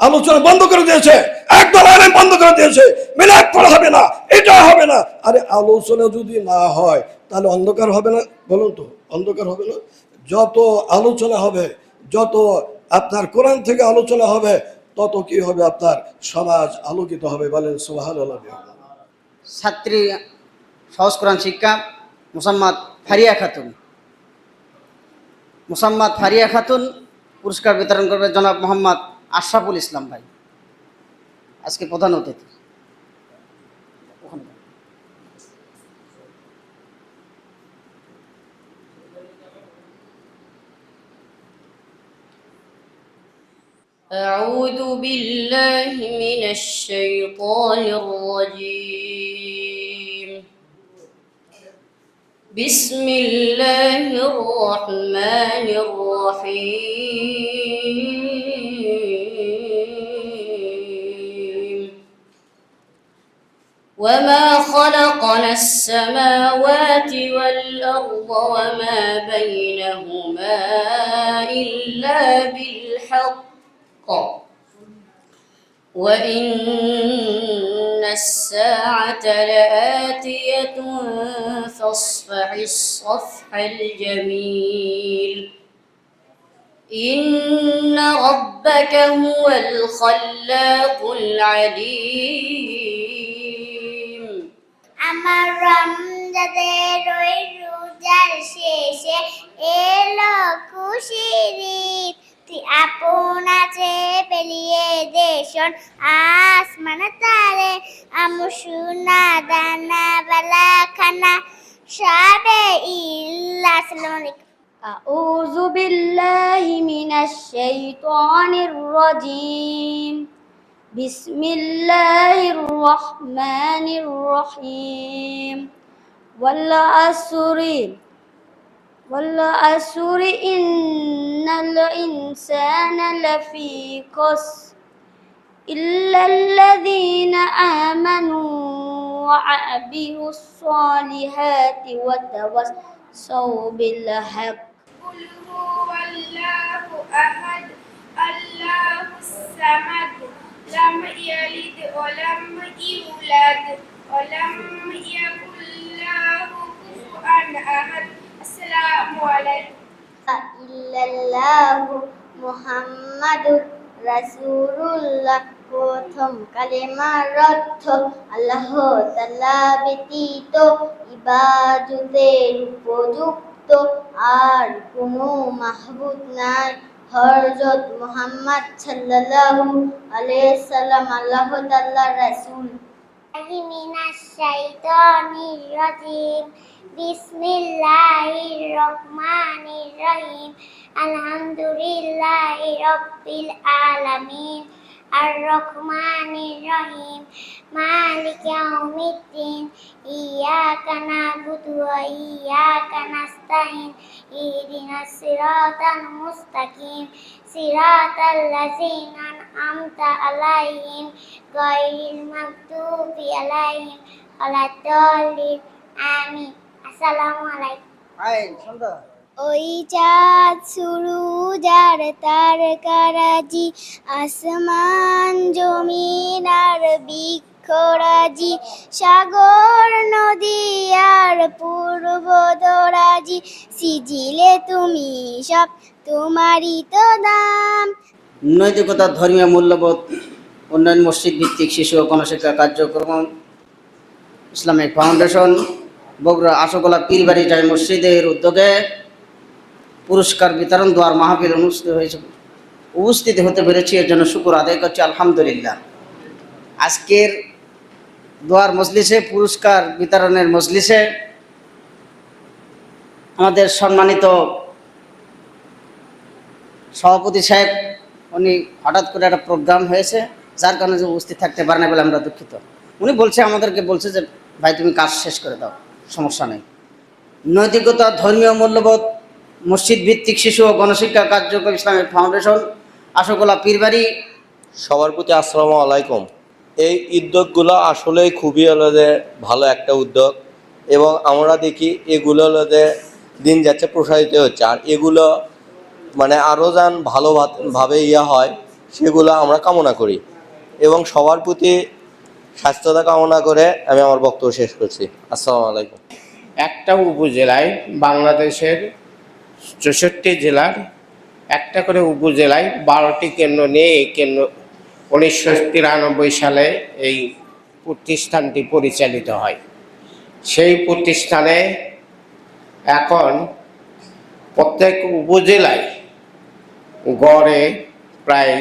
আলোচনা বন্ধ করে দিয়েছে। একদল আলেম বন্ধ করে দিয়েছে। মিলাদ পড়া হবে না এটা হবে না। আরে আলোচনা যদি না হয়, তাহলে অন্ধকার হবে না, বলুন তো, অন্ধকার হবে না? যত আলোচনা হবে, যত আপনার কোরআন থেকে আলোচনা হবে, তত কি হবে আপনার সমাজ আলোকিত হবে, বলেন সুবাহ ছাত্রী, সহজ কোরআন শিক্ষা, মুসাম্মাদ ফারিয়া খাতুন। মুসাম্মাদ ফারিয়া খাতুন পুরস্কার বিতরণ করবে জনাব মোহাম্মদ আশরাফুল ইসলাম ভাই আজকে প্রধান অতিথি ওখানে যান। أعوذ بالله من الشيطان الرجيم بسم الله الرحمن الرحيم وما خلقنا السماوات والأرض وما بينهما إلا بالحق وإن الساعة لآتية فاصفح الصفح الجميل إن ربك هو الخلاق العليم আমার রমজানের ওই রোজার শেষে এলো খুশির ঈদ। তুই আপন আছে পেলিয়ে দেশন আসমান তারে আমু সোনা দানা বালা খানা সবে ইল্লা আসসালামু আলাইকুম أعوذ بالله من الشيطان الرجيم بسم الله الرحمن الرحيم. والعصر والعصر إن الإنسان لفي خسر إلا الذين آمنوا وعملوا الصالحات وتواصوا بالحق. قل هو الله أحد الله الصمد لم يلد ولم يولد ولم يكن له كفوا أحد السلام عليكم ইল্লাল্লাহু মুহাম্মাদুর রাসূলুল্লাহ প্রথম কালেমার অর্থ আল্লাহ তাআলা ব্যতীত ইবাদতের উপযুক্ত আর কোনো মাহবুদ নাই হরজত মুহাম্মদ সাল্লাল্লাহু আলাইহি সাল্লাম, আল্লাহ তাআলার রাসূল। মিনাশ শাইতানির রাজিম বিসমিল্লাহির রহমানির রহিম আলহামদুলিল্লাহি রাব্বিল আলামিন। আর রহমানির রহিম মালিক ইয়াউমিদ্দিন ইয়াকা নাবুদু ওয়া ইয়াকা নাস্তাইন ইহদিনাস সিরাতাল মুস্তাকিম সিরাতাল লাযিনা আনআমতা আলাইহিম গায়রিল মাগদুবি আলাইহিম ওয়ালাদ-দাল্লিন আমিন আসসালামু আলাইকুম আই সুন্দর ওই চাঁদ শুরু, যার তার কারাজি, আসমান, জমিন আর বৃক্ষরাজি, সাগর, নদী আর পূর্ব দরাজি, সিজিলে তুমি সব তোমারই তো দাম। নৈতিকতা, ধর্মীয় মূল্যবোধ, উন্নয়ন, মসজিদ ভিত্তিক শিশু ও গণশিক্ষা কার্যক্রম, ইসলামিক ফাউন্ডেশন, বগুড়া আশোকলা পীরবাড়ি জায় মসজিদের উদ্যোগে পুরস্কার বিতরণ দোয়ার মাহফিল অনুষ্ঠিত হয়েছে। উপস্থিত হতে পেরেছি এর জন্য শুকুর আদায় করছি, আলহামদুলিল্লাহ। আজকের দোয়ার মজলিসে, পুরস্কার বিতরণের মজলিসে আমাদের সম্মানিত সভাপতি সাহেব, উনি হঠাৎ করে একটা প্রোগ্রাম হয়েছে, যার কারণে যে উপস্থিত থাকতে পারে না বলে আমরা দুঃখিত। উনি বলছে, আমাদেরকে বলছে যে, ভাই, তুমি কাজ শেষ করে দাও, সমস্যা নেই। নৈতিকতা, ধর্মীয় মূল্যবোধ মসজিদ ভিত্তিক শিশু ও গণশিক্ষা কার্যক্রম ইসলামিক ফাউন্ডেশন আশোকলা পীরবাড়ি। সবার প্রতি আসসালামু আলাইকুম। এই উদ্যোগগুলো আসলেই খুবই হলো যে ভালো একটা উদ্যোগ এবং আমরা দেখি এগুলো হলো যে দিন যাচ্ছে প্রসারিত হচ্ছে। আর এগুলো মানে আরও যান ভালো ভাবে ইয়ে হয় সেগুলো আমরা কামনা করি। এবং সবার প্রতি স্বাস্থ্যতা কামনা করে আমি আমার বক্তব্য শেষ করছি। আসসালামু আলাইকুম। একটা উপজেলায় বাংলাদেশের চৌষট্টি জেলার একটা করে উপজেলায় বারোটি কেন্দ্র নিয়ে এই কেন্দ্র উনিশশো তিরানব্বই সালে এই প্রতিষ্ঠানটি পরিচালিত হয়। সেই প্রতিষ্ঠানে এখন প্রত্যেক উপজেলায় গড়ে প্রায়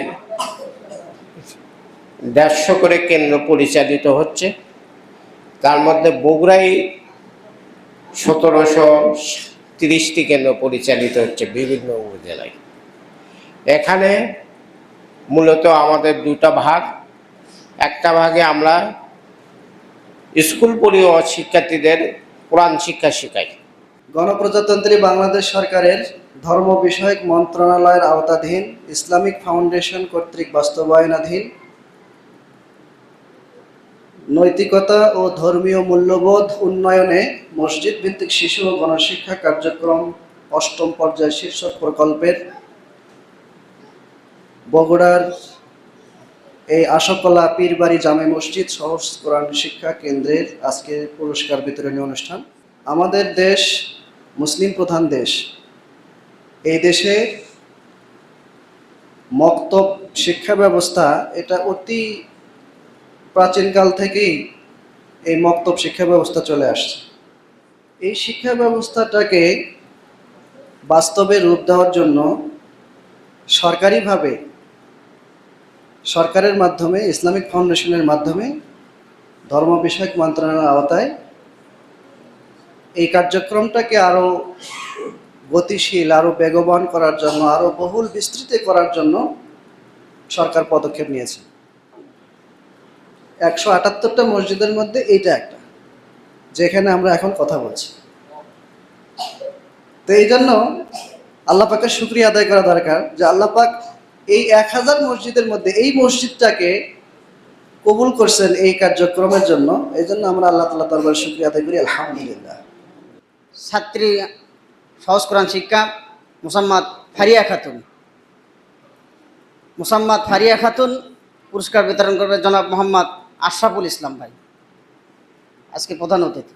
দেড়শো করে কেন্দ্র পরিচালিত হচ্ছে। তার মধ্যে বগুড়াই সতেরোশো তিরিশটি কেন্দ্র পরিচালিত হচ্ছে বিভিন্ন উপজেলায়। এখানে মূলত আমাদের দুটা ভাগ। একটা ভাগে আমরা স্কুল পড়ুয়া শিক্ষার্থীদের কোরআন শিক্ষা শেখাই। গণপ্রজাতন্ত্রী বাংলাদেশ সরকারের ধর্ম বিষয়ক মন্ত্রণালয়ের আওতাধীন ইসলামিক ফাউন্ডেশন কর্তৃক বাস্তবায়নাধীন নৈতিকতা ও ধর্মীয় মূল্যবোধ উন্নয়নে মসজিদ ভিত্তিক শিশু ও গণশিক্ষা কার্যক্রম অষ্টম পর্যায় শীর্ষক প্রকল্পের বগুড়ার এই আশকলা পীরবাড়ি জামে মসজিদ সহজ কোরআন শিক্ষা কেন্দ্রের আজকে পুরস্কার বিতরণী অনুষ্ঠান। আমাদের দেশ মুসলিম প্রধান দেশ। এই দেশে মক্তব শিক্ষা ব্যবস্থা এটা অতি প্রাচীনকাল থেকেই এই মক্তব শিক্ষা ব্যবস্থা চলে আসছে। এই শিক্ষা ব্যবস্থাটাকে বাস্তবে রূপ দেওয়ার জন্য সরকারিভাবে সরকারের মাধ্যমে, ইসলামিক ফাউন্ডেশনের মাধ্যমে ধর্ম বিষয়ক মন্ত্রণালয়ের আওতায় এই কার্যক্রমটাকে আরও গতিশীল, আরও বেগবান করার জন্য, আরও বহুল বিস্তৃত করার জন্য সরকার পদক্ষেপ নিয়েছে। একশো আটাত্তরটা মসজিদের মধ্যে এইটা একটা, যেখানে আমরা এখন কথা বলছি। তো এই জন্য আল্লাহ পাকের শুক্রিয়া আদায় করা দরকার যে আল্লাহ পাক এই এক হাজার মসজিদের মধ্যে এই মসজিদটাকে কবুল করছেন এই কার্যক্রমের জন্য। এই জন্য আমরা আল্লাহ তালা দরবার শুক্রিয়া আদায় করি, আলহামদুলিল্লাহ। ছাত্রী, সহজ কোরআন শিক্ষা, মুসাম্মাদ ফারিয়া খাতুন। মুসাম্মাদ ফারিয়া খাতুন পুরস্কার বিতরণ করবে জনাব মোহাম্মদ আশরাফুল ইসলাম ভাই। আজকে প্রধান অতিথি।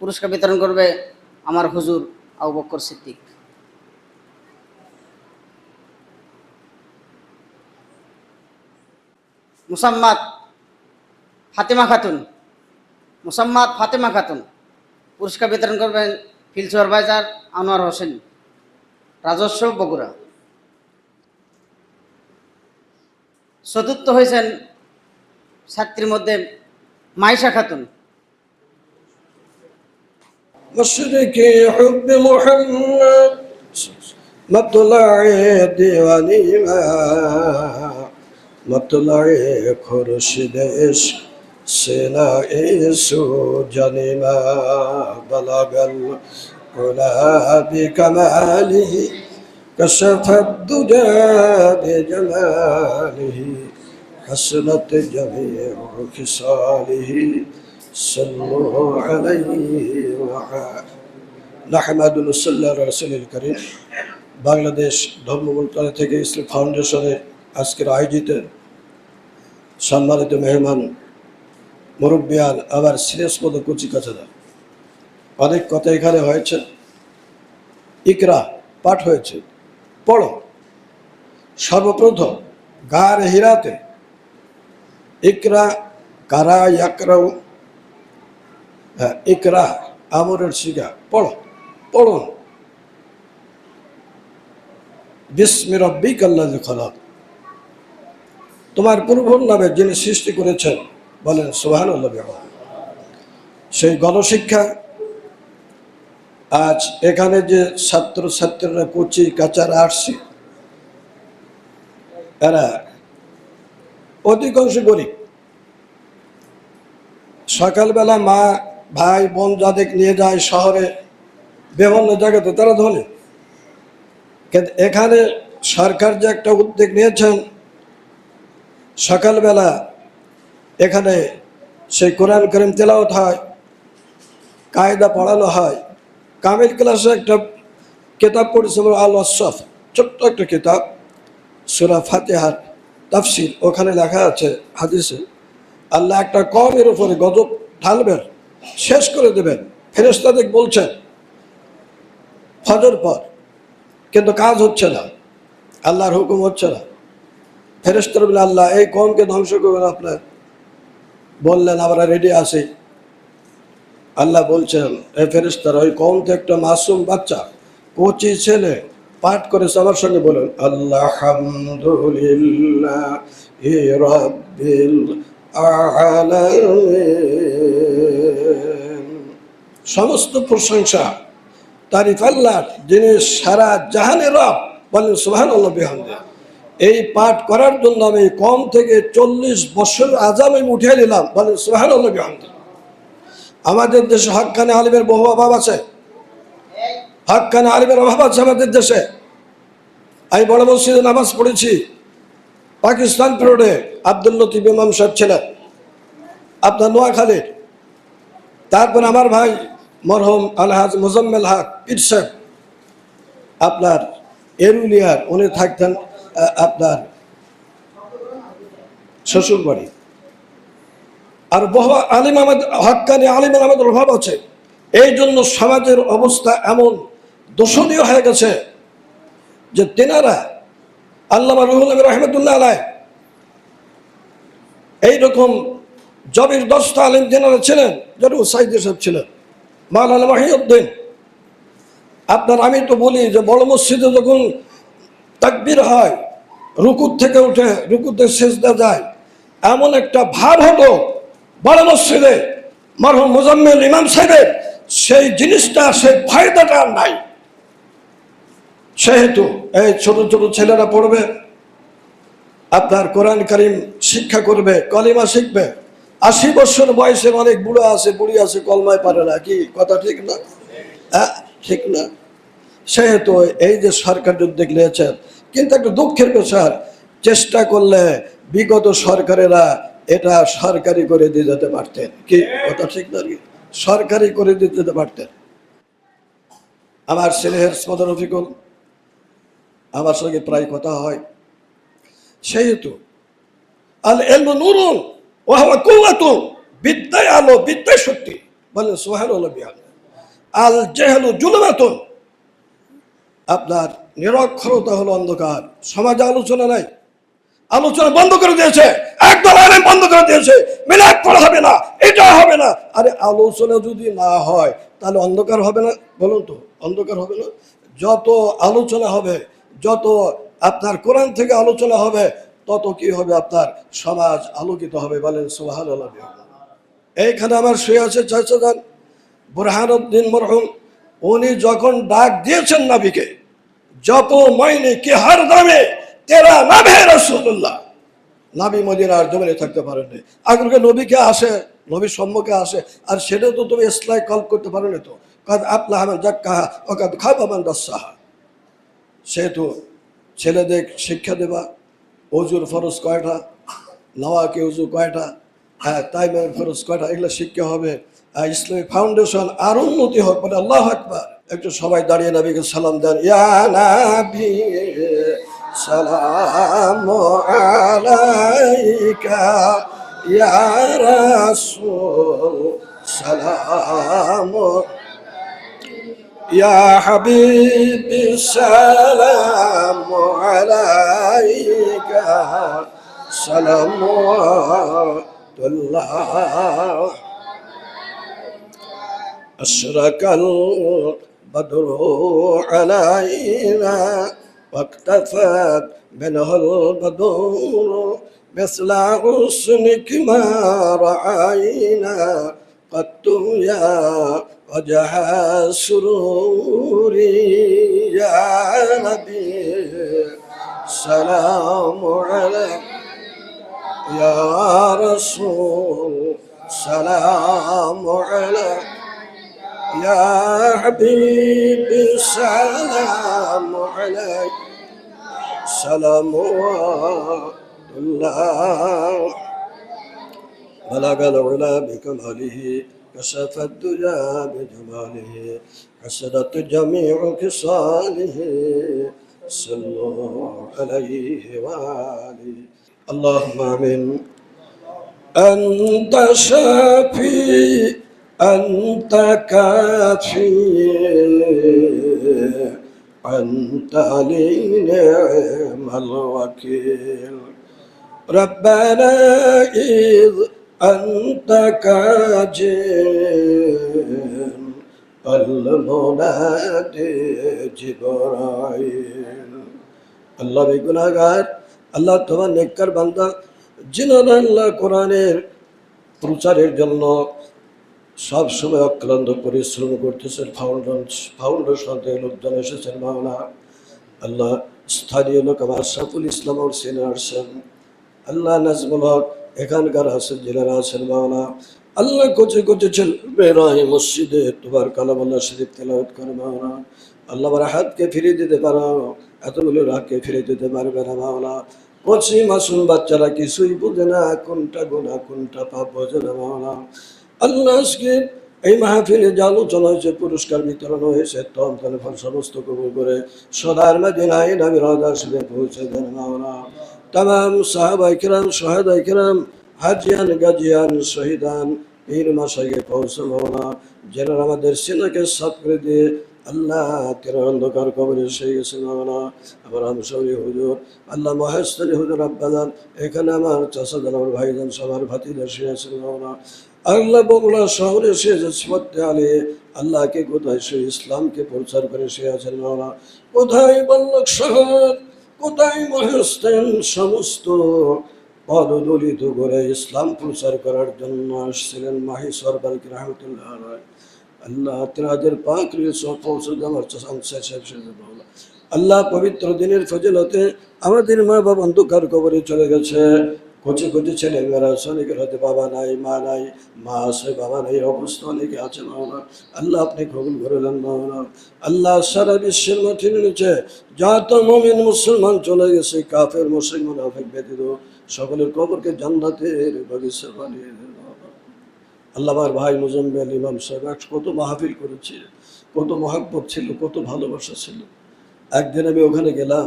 পুরস্কার বিতরণ করবে আমার হুজুর আবু বক্কর সিদ্দিক। মুসাম্মাদ ফাতেমা খাতুন। মুসাম্মাদ ফাতেমা খাতুন পুরস্কার বিতরণ করবেন ফিল্ড সুপারভাইজার আনোয়ার হোসেন রাজস্ব বগুড়া চতুর্থ হয়েছেন ছাত্রীর মধ্যে মাইশা খাতুন مشرك حب محمد مطلع دیوانیما مطلع خورشید عشق سینه سو جنیما بلغ العلا بكماله كشف الدجى بجماله حسنت جميع خصاله صلوا عليه وعلى نحمد صلى على رسول الكريم বাংলাদেশ ধর্ম মন্ত্রণালয় থেকে ইসলাম ফাউন্ডেশনের আজকের আয়োজিত সম্মানিত মেহমান মুরব্বিয়ান আবার সিরিয়াসপদ কচি কাছাদা অনেক কথা এখানে হয়েছে। ইকরা পাঠ হয়েছে। পড়ো। সর্বপ্রথম, গার হিরাতে। ইকরা কারা ইয়াকরাও হ্যাঁ ইকরা আমরের শিখা পড়ো পড়ুন বিস্মি রব্বিক আল্লাহ খলাক। তোমার পূর্বর নামে যিনি সৃষ্টি করেছেন বলেন সোহান সেই গণশিক্ষা আজ এখানে যে ছাত্র ছাত্রীরা কচি, কাচারা আসছে এরা অধিকাংশ গরিব। সকালবেলা মা, ভাই, বোন যাদের নিয়ে যায় শহরে, বিভিন্ন জায়গাতে, তারা ধনী। কিন্তু এখানে সরকার যে একটা উদ্যোগ নিয়েছেন, সকালবেলা এখানে সেই কোরআন করিম তেলাওয়াত হয়, কায়দা পড়ানো হয়। কামিল ক্লাসে একটা কেতাব পড়েছিল আল অসফ ছোট্ট একটা কিতাব, সুরা ফাতেহার তাফসিল ওখানে লেখা আছে হাদিসে, আল্লাহ একটা কমের উপরে গজব ঢালবেন, শেষ করে দেবেন। ফেরেস্তাদিক বলছেন, ফজর পর, কিন্তু কাজ হচ্ছে না, আল্লাহর হুকুম হচ্ছে না। ফেরেস্তার বলে আল্লাহ, এই কমকে ধ্বংস করবেন আপনার। বললেন, আমরা রেডি আছি। আল্লাহ বলছেন, এ ফেরেস্তার ওই কম তো একটা মাসুম বাচ্চা, কচি ছেলে, পাঠ করে সবার সঙ্গে। বলেন আল্লাহ সমস্ত প্রশংসা, তারিফ আল্লাহ যিনি সারা জাহানের রব বলেন সুহান আল্লাহ বিহামদে এই পাঠ করার জন্য আমি কম থেকে চল্লিশ বছর আজাম আমি উঠিয়ে নিলাম। বলে সুহান আমাদের দেশে হকানে আলিমের বহু অভাব আছে। হকানে আলিমের অভাব আছে আমাদের দেশে। আমি বড় মসজিদে নামাজ পড়েছি। পাকিস্তান পিরিয়ডে আব্দুল লতিফ ইমাম সাহেব ছিলেন। আপনার নোয়াখালীর তারপর আমার ভাই মরহম আলহাজ মোজাম্মেল হক পীর সাহেব আপনার এরুলিয়ার, উনি থাকতেন আপনার শ্বশুর বাড়ি। আর বহু আলিম আমাদের হকানি আলিমের আমাদের অভাব আছে। এই জন্য সমাজের অবস্থা এমন দোষণীয় হয়ে গেছে যে তেনারা আল্লামা রুহুল রহমতুল্লাহ আলাই এইরকম জবির দশটা আলিম তেনারা ছিলেন যেন সাইদ সাহেব ছিলেন, মাওলানা মাহিউদ্দিন। আপনার আমি তো বলি যে বড় মসজিদে যখন তাকবির হয়, রুকুর থেকে উঠে রুকুতে সেজদা যায়। এমন একটা ভাব হতো বড় মসজিদে মরহুম মোজাম্মেল ইমাম সাহেবের সেই জিনিসটা, সেই ফায়দাটা নাই। সেহেতু এই ছোট ছোট ছেলেরা পড়বে, আপনার কোরআন কারিম শিক্ষা করবে, কলিমা শিখবে। আশি বছর বয়সের অনেক বুড়ো আছে, বুড়ি আছে, কলমায় পারে না, কি? কথা ঠিক না? হ্যাঁ ঠিক না? সেহেতু এই যে সরকার উদ্যোগ নিয়েছেন কিন্তু একটা দুঃখের বিষয়, চেষ্টা করলে বিগত সরকারেরা এটা সরকারি করে দিয়ে যেতে পারতেন। কি কথা ঠিক না? সরকারি করে দিতে যেতে পারতেন। আমার ছেলের সদর রফিকুল আমার সঙ্গে প্রায় কথা হয়। সেহেতু, আল এলম নুরুন ওয়াহওয়া কুওয়াতুন, বিদ্যায় আলো, বিদ্যায় বলেন সোহানুল্লাহ বিহান আল জেহেলু জুলুমাতুন আপনার নিরক্ষরতা হলো অন্ধকার। সমাজে আলোচনা নাই। আলোচনা বন্ধ করে দিয়েছে। একদল আলেম বন্ধ করে দিয়েছে। মিলাদ পড়া হবে না, এটা হবে না। আরে আলোচনা যদি না হয়, তাহলে অন্ধকার হবে না? বলুন তো, অন্ধকার হবে না? যত আলোচনা হবে, যত আপনার কোরআন থেকে আলোচনা হবে, তত কি হবে আপনার? সমাজ আলোকিত হবে। বলেন সোহান এইখানে আমার শুয়ে আছে চাচা যান বুরহানুদ্দিন মরহুম। উনি যখন ডাক দিয়েছেন নাবিকে যত মাইনে কে হার দামে তেরা নামে রসুল্লাহ নাবি মদিনার জমিনে থাকতে পারেননি আগে নবীকে আসে নবীর সম্মুখে আসে, আর সেটা তো তুমি ইসলাই কল করতে পারো না তো। কাদ আপলা হামান যাক কাহা ও কাদ খাবামান দশাহা সেহেতু ছেলেদের শিক্ষা দেবা, অজুর ফরজ কয়টা, নওয়াকে উজু কয়টা হ্যাঁ তাইমের ফরজ কয়টা, এগুলো শিক্ষা হবে। আর ইসলামিক ফাউন্ডেশন আর উন্নতি হোক মানে আল্লাহ একবার একটু সবাই দাঁড়িয়ে নবীকে সালাম দেন ইয়া নাবি সালাম আলাইকা ইয়া রাসূল সালাম يا حبيبي السلام عليك سلام الله أشرق البدر علينا واكتفت منه البدور مثل حسنك ما رأينا قد يا وجه السرور يا نبي. سلام عليك يا رسول. سلام عليك. يا حبيبي سلام عليك. سلام الله. بلغ العلا بكماله كشف الدجى بجماله حسدت جميع خصاله. صلوا عليه وآله. اللهم آمين. أنت شافي أنت كافي أنت علي نعم الوكيل ربنا إذ أنت كاجل المنادي جبرائيل আল্লাহ বেগুনাগার আল্লাহ তোমার নেককার বান্দা যিনারা আল্লাহ কোরআনের প্রচারের জন্য সব সময় অক্লান্ত পরিশ্রম করতেছেন ফাউন্ডেশন ফাউন্ডেশন থেকে লোকজন এসেছেন মাওলা আল্লাহ স্থানীয় লোক আমার সাফুল ইসলাম ওর সিনে আসছেন। আল্লাহ নাজমুল হক এখানকার আছেন জেলারা আছেন মাওলা আল্লাহ কোচে কোচে ছেলেমেয়েরা এই মসজিদে, তোমার কালামাল্লা শরীফ তেলাওয়াত করে মাওলা আল্লাহ আমার হাতকে ফিরিয়ে দিতে পারো, এতগুলো রাগকে ফিরিয়ে দিতে পারবে না মাওলা কচি মাসুম বাচ্চারা কিছুই বোঝে না, কোনটা গোনা কোনটা পাপ, বোঝে না মাওলা আল্লাহ আজকে এই মাহফিলে যে আলোচনা হয়েছে, পুরস্কার বিতরণ হয়েছে তম তাহলে ফল সমস্ত কবুল করে সদার মদিনায় নবী রাজা আসলে পৌঁছে দেন মাওলা তাম সাহাবাই কিরাম সোহাদাই কিরাম হাজিয়ান, গাজিয়ান, শহীদান, পীর মাসাইকে পৌঁছে মাওলা যারা আমাদের সিনাকে সাফ করে দিয়ে আল্লাহ তেরা অন্ধকার কবরে সে গেছে মাওলা আমার আমসরি হুজুর, আল্লাহ মহেশ্বরী হুজুর আব্বাদান এখানে আমার চাষাদান আমার ভাইজান, সবার ভাতিদের শুয়েছে মাওলা আল্লাহ বগুড়া শহরে সে আল্লাহকে কোথায় সে ইসলামকে প্রচার করে সে আছেন মাওলা? কোথায় বল্লক শহর? কোথায় মহেস্তেন সমস্ত পদদলিত করে ইসলাম প্রচার করার জন্য আসছিলেন মাহি সরবার রহমতুল্লাহ। আল্লাহ তেরাদের পাক আল্লাহ পবিত্র দিনের ফজিলতে আমাদের মা বাবা অন্ধকার কবরে চলে গেছে। কচি কচি ছেলে মেয়েরা আছে অনেকের হয়তো বাবা নাই, মা নাই, মা আছে, বাবা নাই, অবস্থা অনেকে আছে মাওলা আল্লাহ আপনি কবুল করে দেন মাওলা আল্লাহ সারা বিশ্বের মাঠে নিয়েছে যা তো মমিন মুসলমান চলে গেছে, কাফের, মুসলিম, মুনাফিক ব্যতীত সকলের কবরকে জান্নাতের বাগিচা বানিয়ে দেন মাওলা। আল্লাহ আমার ভাই মুজম্মেল ইমাম সাহেব এক কত মাহফিল করেছে, কত মহাব্বত ছিল, কত ভালোবাসা ছিল। একদিন আমি ওখানে গেলাম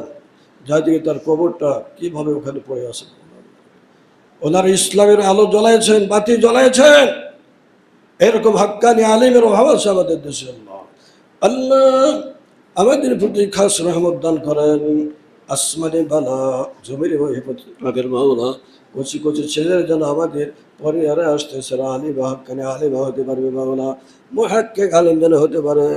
যা দিকে তার কবরটা কীভাবে ওখানে পড়ে আছে ওনার ইসলামের আলো জ্বলাইছেন, বাতি জ্বলাইছেন। এরকম হাক্কানি আলিমের অভাব আছে আমাদের দেশে আল্লাহ। আমাদের প্রতি খাস রহমত দান করেন। আসমানি বালা জমির হেফাজতের মাওলা, কচি কচি ছেলের যেন আমাদের পরিবারে আসতেছে আলী বা হাক্কানি আলিমা হতে পারবে মাওলা। মহাক্কে আলিম যেন হতে পারে,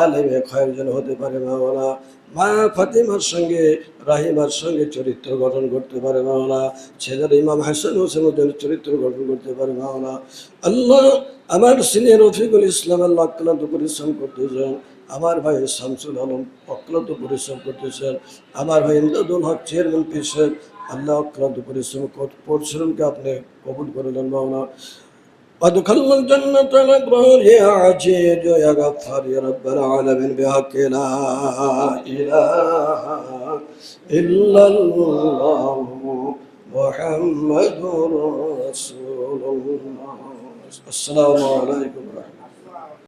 আলিমে খয়ের যেন হতে পারে মাওলা। মা ফাতিমার সঙ্গে, রাহিমার সঙ্গে চরিত্র গঠন করতে পারে মাওলা। ছেলের ইমাম হাসান জন্য চরিত্র গঠন করতে পারে মাওলা। আল্লাহ আমার সিনিয়র রফিকুল ইসলাম আল্লাহ অক্লান্ত পরিশ্রম করতেছেন। আমার ভাই শামসুল আলম অক্লান্ত পরিশ্রম করতেছেন। আমার ভাই ইমদাদুল হক চেয়ারম্যান পিসেন আল্লাহ অক্লান্ত পরিশ্রম কর- পরিশ্রমকে আপনি কবুল করলেন মাওলা। وادخلنا الجنة الأبرار يا عزيز يا غفار يا رب العالمين بحق لا إله إلا الله محمد رسول الله السلام عليكم ورحمة الله